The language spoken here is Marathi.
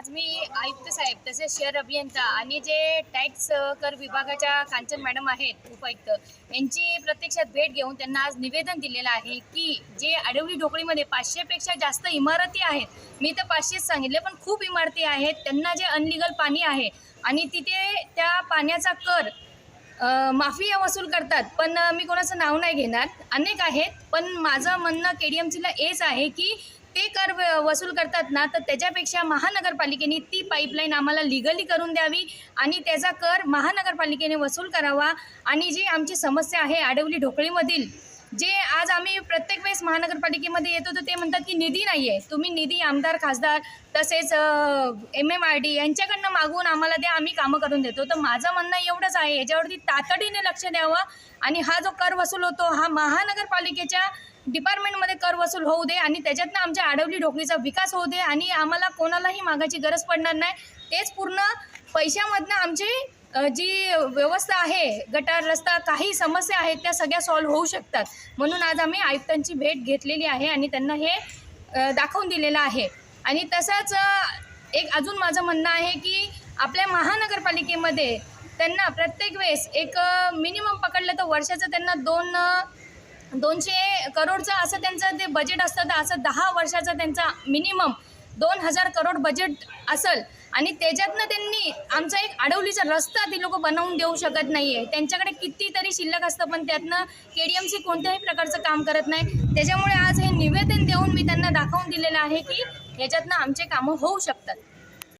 आज मी आयुक्त साहेब तसेच शहर अभियंता आणि जे टॅक्स कर विभागाच्या कांचन मॅडम आहेत उपायुक्त यांची प्रत्यक्षात भेट घेऊन त्यांना आज निवेदन दिलेलं आहे की जे आडवली ढोकळीमध्ये पाचशेपेक्षा जास्त इमारती आहेत मी तर पाचशेच सांगितले पण खूप इमारती आहेत त्यांना जे अनलिगल पाणी आहे आणि तिथे त्या पाण्याचा कर माफी माफिया वसूल करतात पण मी कोणाचं नाव नाही घेणार अनेक आहेत पण माझं म्हणणं के डी एम सीला हेच आहे की ते कर वसूल करतात ना तर त्याच्यापेक्षा महानगरपालिकेने ती पाईपलाईन आम्हाला लिगली करून द्यावी आणि त्याचा कर महानगरपालिकेने वसूल करावा. आणि जी आमची समस्या आहे आडवली ढोकळीमधील जे आज आम्ही प्रत्येक वेळेस महानगरपालिकेमध्ये येतो तर ते म्हणतात की निधी नाही आहे तुम्ही निधी आमदार खासदार तसेच एम एम आर डी यांच्याकडनं मागवून आम्हाला द्या आम्ही कामं करून देतो. तर माझं म्हणणं एवढंच आहे याच्यावरती तातडीने लक्ष द्यावं. आणि हा जो कर वसूल होतो हा महानगरपालिकेच्या डिपार्टमेंटमध्ये कर वसूल होऊ दे आणि त्याच्यातनं आमच्या आडवली ढोकळीचा विकास होऊ दे आणि आम्हाला कोणालाही मागाची गरज पडणार नाही. तेच पूर्ण पैशामधनं आमची जी व्यवस्था आहे गटार रस्ता काही समस्या आहेत त्या सगळ्या सॉल्व्ह होऊ शकतात. म्हणून आज आम्ही आयुक्तांची भेट घेतलेली आहे आणि त्यांना हे दाखवून दिलेलं आहे. आणि तसंच एक अजून माझं म्हणणं आहे की आपल्या महानगरपालिकेमध्ये त्यांना प्रत्येक वेळेस एक मिनिमम पकडलं तर वर्षाचं त्यांना दोन दोनशे करोडचं असं त्यांचं ते बजेट असतं तर असं दहा वर्षाचं त्यांचा मिनिमम दोन हजार करोड बजेट असेल. आणि त्याच्यातनं त्यांनी आमचा एक अडवलीचा रस्ता ती लोक बनवून देऊ शकत नाही आहे त्यांच्याकडे कितीतरी शिल्लक असतं पण त्यातनं के डी एम सी कोणत्याही प्रकारचं काम करत नाही. त्याच्यामुळे आज हे निवेदन देऊन मी त्यांना दाखवून दिलेलं आहे की ह्याच्यातनं आमचे कामं होऊ शकतात.